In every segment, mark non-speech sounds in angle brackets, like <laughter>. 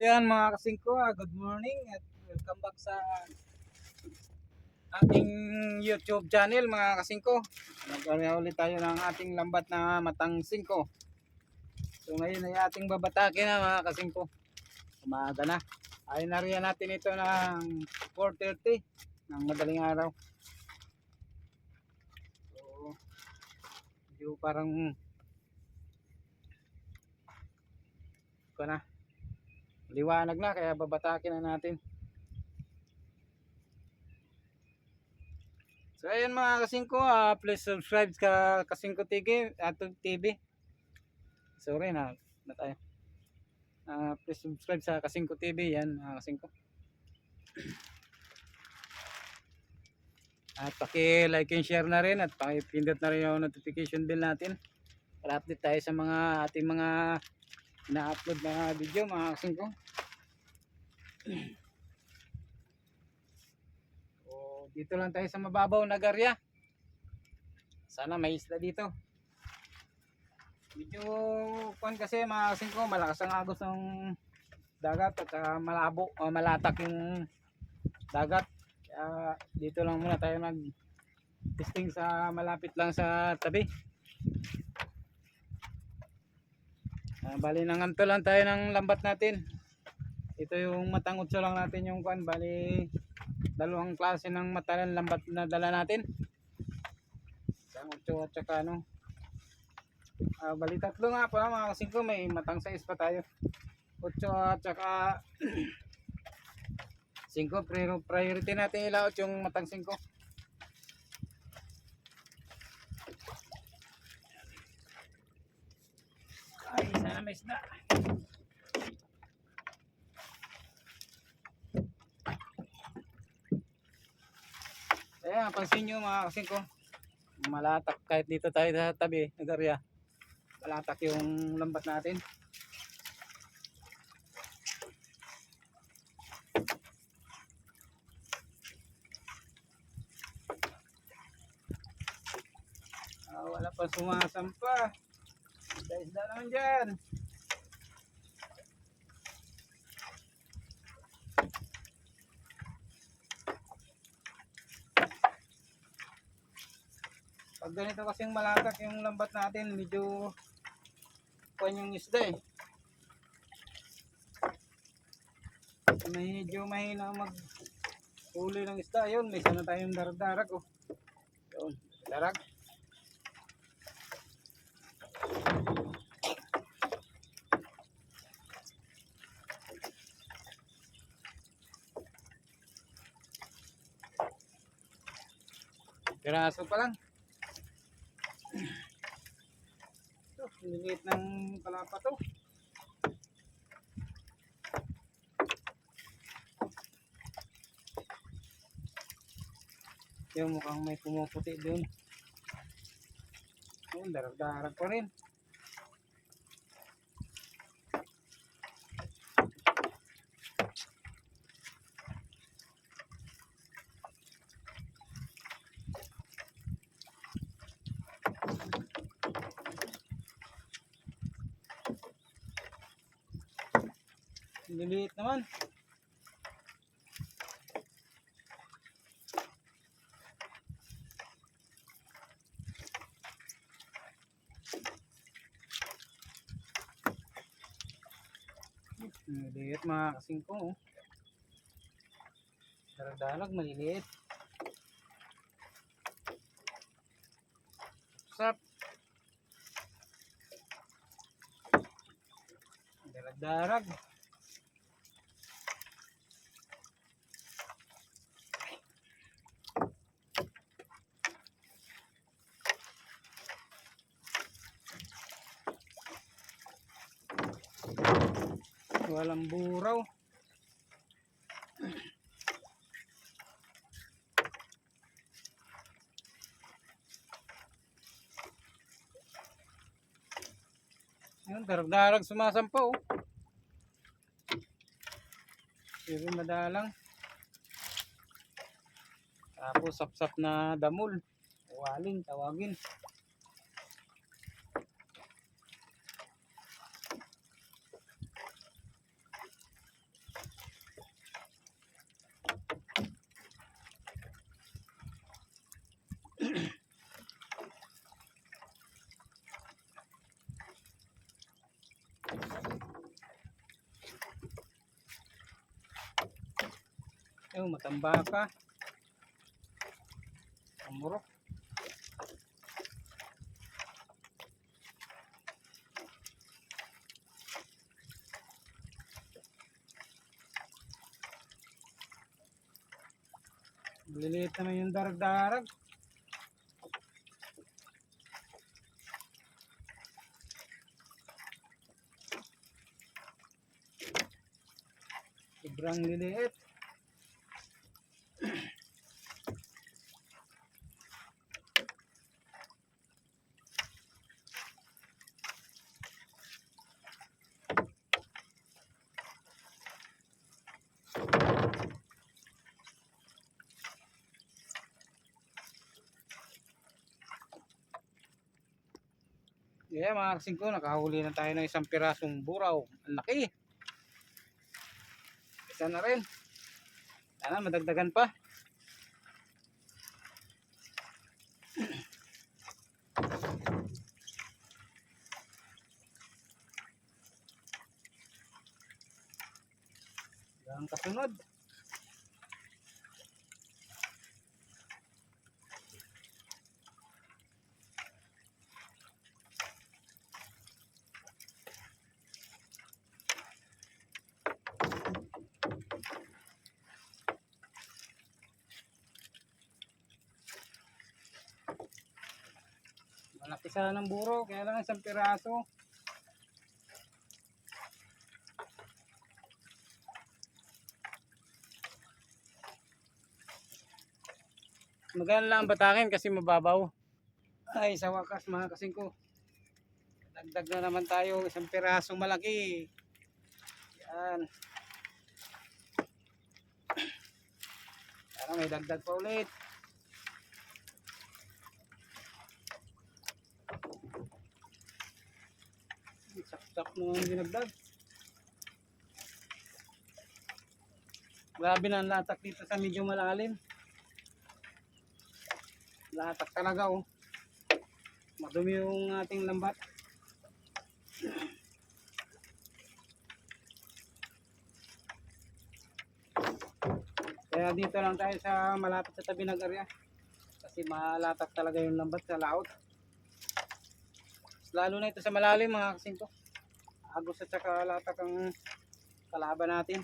Yan mga kasingko, ah, good morning at welcome back sa ating YouTube channel mga kasingko. Nagkaroon ulit tayo ng ating lambat na matang singko. So ngayon ay ating babatakin na mga kasingko. Umaga na. Ay nariyan natin ito ng 4.30 ng madaling araw. So, medyo parang ko na liwanag na kaya babatakin na natin. So ayun mga kasingko ah, please subscribe ka kasingko TV ato TV sorry na na tayo. Ah, please subscribe sa kasingko TV yan mga kasingko. At paki like and share na rin at paki-pindot na rin yung notification bell natin. Para update tayo sa mga ating mga na-upload na video mga kasingko so, <clears throat> dito lang tayo sa mababaw na garya. Sana may isla dito. Medyo kwan kasi mga kasingko malakas ang agos ng dagat at saka malabo o malatak yung dagat. Kaya dito lang muna tayo nag testing sa malapit lang sa tabi Ah, bali nanganto lang tayo ng lambat natin. Ito yung matang utso lang natin yung kwan. Bali dalawang klase ng mata ng lambat na dala natin. Isang utso at saka ano. Ah, bali tatlo nga pa mga kasingko. May matang size pa tayo. Utso at saka <clears throat> 5 pero priority natin ilaot yung matang 5. Sana may isda. Ayan, pansin nyo mga kasing ko. Malatak kahit dito tayo sa tabi, nagarya. Malatak yung lambat natin. Ah, wala pa sumasampa. Isda-isda naman dyan. Ganito kasing malatak yung lambat natin, medyo kuhan yung isda eh. Medyo mahina mag huli ng isda. Yun, may sana tayong darag-darag oh. Yun, darag. Piraso pa lang. Liliit ng palapa to. Yung mukhang may pumuputi doon. Oh, darag-darag pa rin. Liliit naman. Maliliit mga kasingko. Oh. Darag-darag, maliliit. Sap. Darag-darag. Walang buraw. Ayun, darag-darag sumasampa oh. Pero madalang. Tapos sapsap na damol. Waling, tawagin. Ayun, matambaka. Amurok. Maliliit naman yung darag-darag. Sobrang liliit. Yeah, mga kasing ko, nakahuli na tayo ng isang pirasong buraw. Ang laki. Isa na rin. Sana madagdagan pa. Ang kasunod. Malaki sana ng buro, kaya lang isang piraso. Maganda lang ang batakin kasi mababaw. Ay, sa wakas mga kasing ko. Dagdag na naman tayo, isang pirasong malaki. Yan. Para may dagdag pa ulit. Mo ang dinagdag. Grabe na ang latak dito sa medyo malalim. Latak talaga oh. Madumi yung ating lambat. Kaya dito lang tayo sa malapit sa tabi ng area. Kasi malatak talaga yung lambat sa laot. Lalo na ito sa malalim mga kasing ko. Agos at saka latak ang kalaban natin.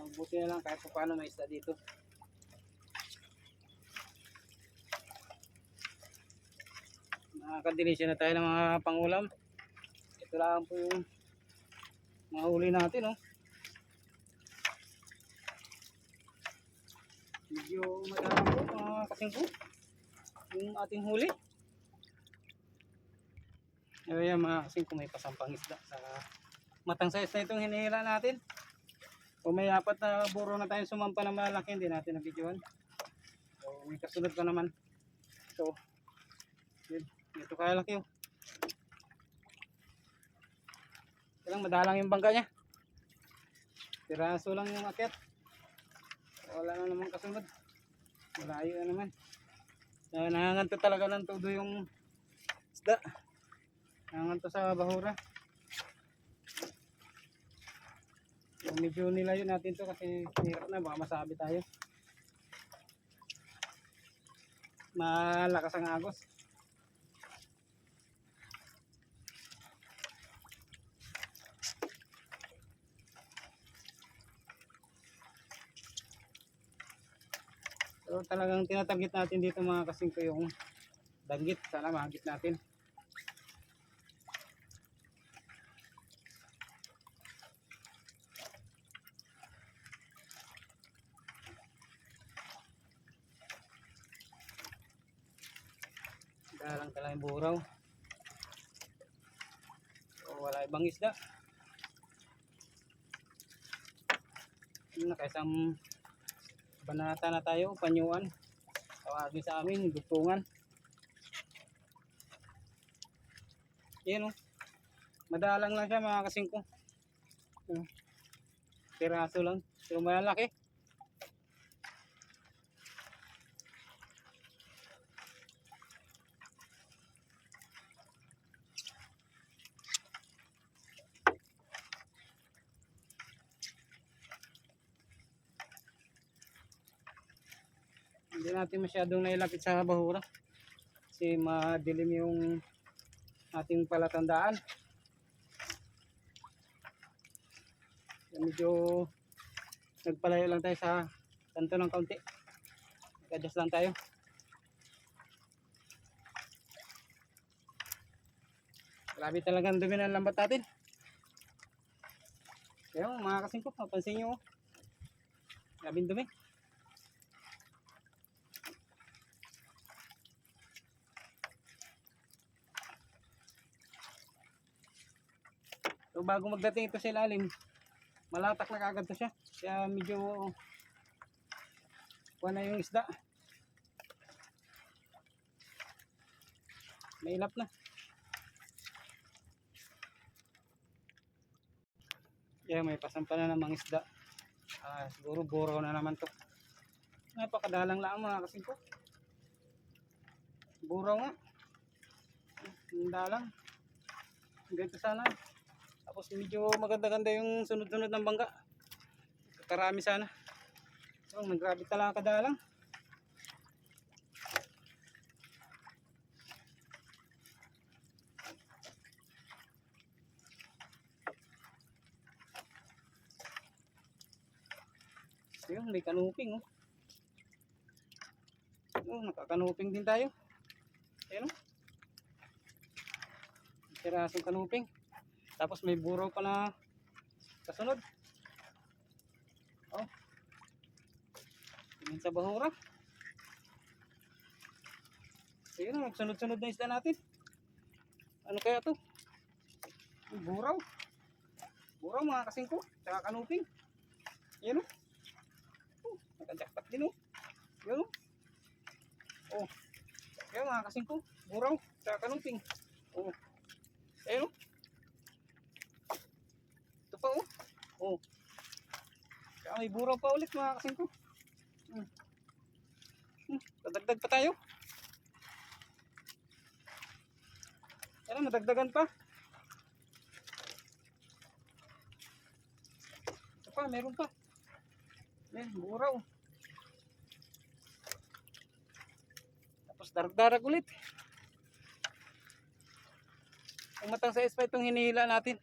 Ang buti na lang kahit pa paano may isda dito. Nakakadelisya na tayo ng mga pangulam. Ito lang po yung mga huli natin. Oh. Medyo madami po mga kasing ko yung ating huli. Ayan mga kasing kung may pasampang isda sa matang size na itong hinihila natin. Kung may apat na buro na tayong sumampa na malaki, hindi natin nabidyohan. So, may kasunod pa naman. So, yun. Ito kaya laki oh. Kailang madalang yung bangka niya. Piraso lang yung akit. Wala na naman kasunod. Malayo na naman. Uh, nanganganto talaga ng todo yung isda. Nanganganto sa bahura. So, medyo nilayo natin to kasi hirap na baka masabi tayo. Malakas ang agos. So talagang tinatarget natin dito mga kasing ko yung danggit. Sana mahagit natin. Dalang talaga yung buraw. So, wala ibang isda. Yun na kaisang banata na tayo, panyuan. Tawagin sa amin, dutungan. Yan o. Madalang lang siya mga kasingko. Piraso lang. Pero malalaki. Hindi natin masyadong nailapit sa bahura. Kasi madilim yung ating palatandaan. Medyo nagpalayo lang tayo sa kanto ng kaunti. Nag-adjust lang tayo. Grabe talaga ang dumi ng lambat natin. Kaya mga kasing ko, mapansin nyo. oh. Grabe ang dumi. Bago magdating ito sa ilalim, malatak na kagad to siya. Kaya medyo kuha na yung isda. Mailap na. Kaya may pasampa na namang isda. Ah, siguro buraw na naman to. Napakadalang lang mga kasing ko. Buraw nga. Ang dalang. Ganito sana. Tapos medyo maganda-ganda yung sunod-sunod ng bangga. Karami sana. So, nagrabe talaga kadalang. Ayun, may kanuping oh. Oh, nakakanuping din tayo. Ayun oh. Pirasong kanuping. Tapos may buraw pa na kasunod. Oh. Tingin sa bahura. Ayun, oh, nagsunod-sunod na isda natin. Ano kaya to? Buraw. Buraw mga kasingko. Tsaka kanuping. Ayun oh. Oh, nakajakpat din oh. Yun oh. Oh. Kaya mga kasing ko, buraw, sa kanumping. Oh. Ayun oh. Ito pa oh. Oh. Kaya may buraw pa ulit mga kasing ko. Hmm. Hmm. Pa tayo. Ano, madagdagan pa. Ito pa, meron pa. Yan, buraw. Tapos darag-darag ulit. Ang matang sa pa itong hinihila natin.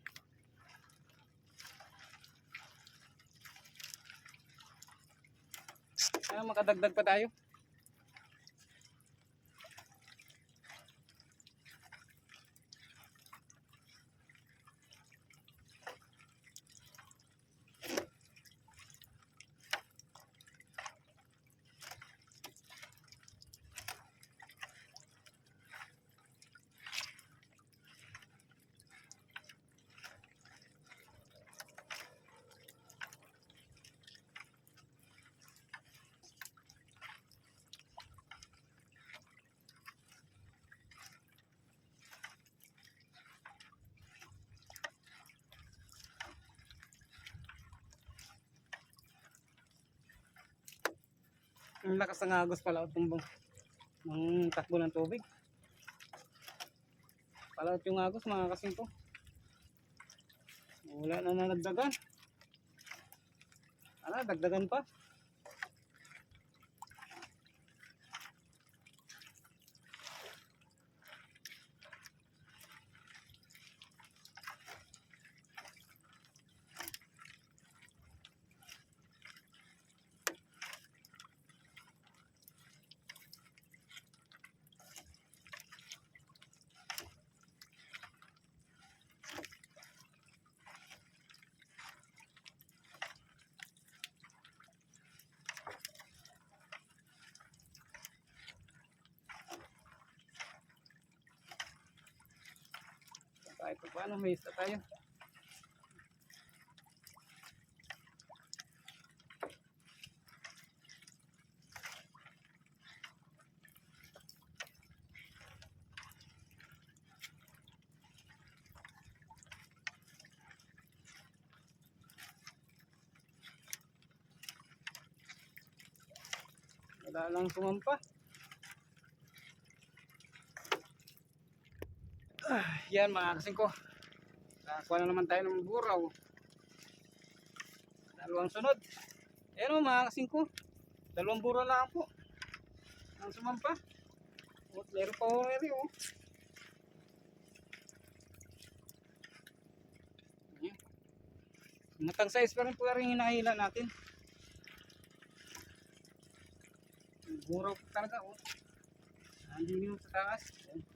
Makadagdag pa tayo. Ang lakas ng agos pala tumbong ng takbo ng tubig. Palaot yung agos mga kasing ko. Wala na nanagdagan. Ano, dagdagan pa. Kahit pa paano may isa tayo. Wala lang sumampa. Ah, yan mga kasing ko. Nakakuha na naman tayo ng buraw. Dalawang sunod. Ayan o mga kasing ko. Dalawang buraw lang po. Ang sumampa. Oh, meron pa ako rin oh. Ayan. Matang size pa rin po rin hinahila natin. Buraw talaga oh. Nandun yung sa taas. Ayan.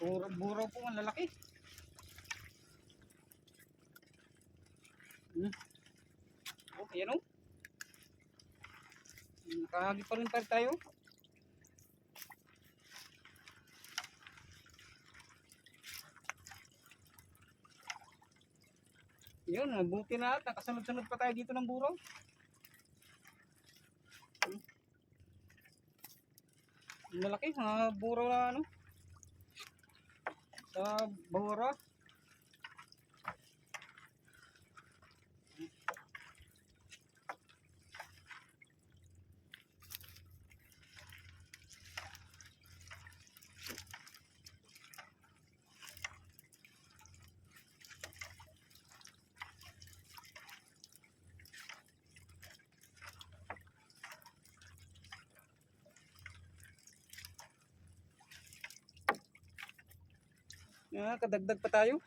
Puro buraw po ang lalaki. Hmm. Oh, ayan oh. Nakahagi pa rin tayo. Yun, mabuti na at nakasunod-sunod pa tayo dito ng buraw. Malaki, mga buraw na ano. Sa bura. Yeah, kadagdag pa tayo.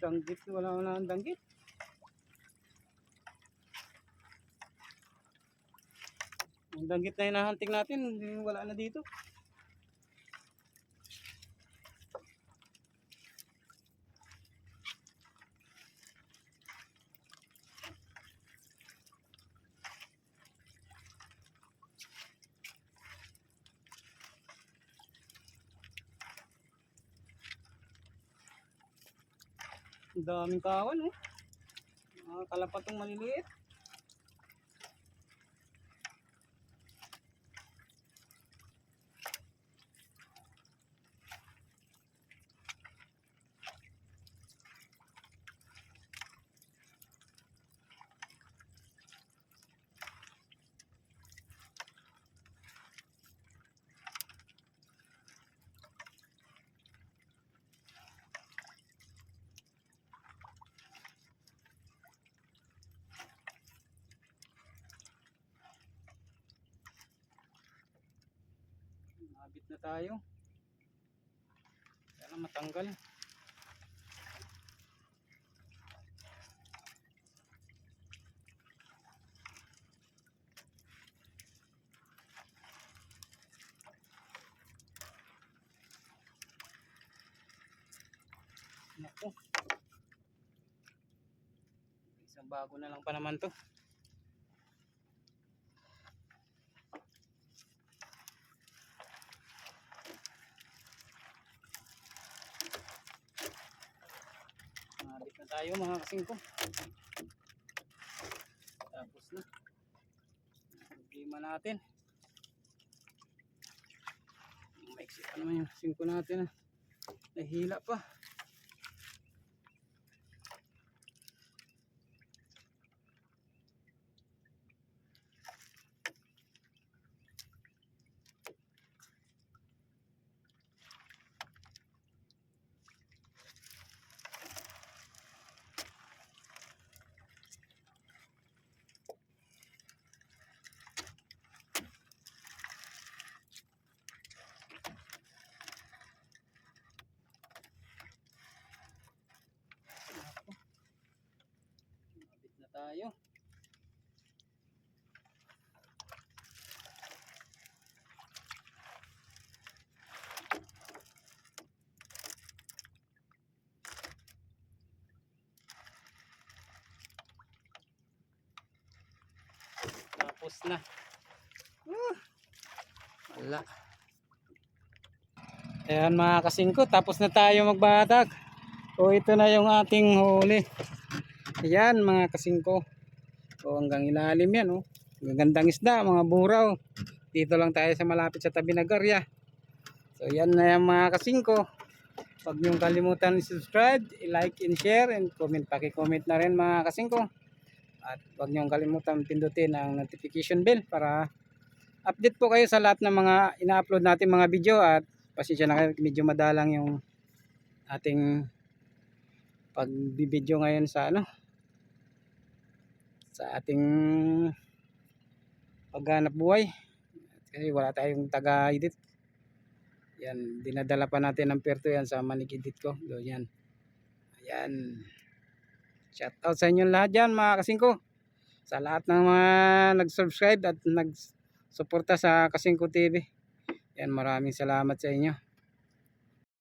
Danggit, wala wala ang danggit. Danggit na hinahunting natin, wala na dito. Ang daming kawan eh. Mga kalapatong maliliit. Mabit na tayo. Sana matanggal. Naku. Isang bago na lang pa naman to. Mabit na mga kasingko. Tapos na. Problema natin. Maiksi pa naman yung singko natin. ah. Nahila pa. Mabit na tayo. Tapos na. Uh, wala. Ayan mga kasingko, tapos na tayo magbatag. O ito na yung ating huli. Ayan mga kasingko. O hanggang ilalim yan oh. Gagandang isda, mga buraw. Dito lang tayo sa malapit sa tabi ng Garya. So yan na yung mga kasingko. Huwag niyong kalimutan i-subscribe, i-like and share and comment. Paki-comment na rin mga kasingko. At huwag niyong kalimutan pindutin ang notification bell para update po kayo sa lahat ng mga ina-upload natin mga video. At pasensya na kayo medyo madalang yung ating pagbibideo ngayon sa ano sa ating paghanap buhay. Kasi wala tayong taga-edit. Yan dinadala pa natin ng perto yan sa manig-edit ko. Doon yan. Ayan shout out sa inyo lahat dyan mga kasingko. Sa lahat ng mga nag-subscribe at nag-suporta sa Kasingko TV yan maraming salamat sa inyo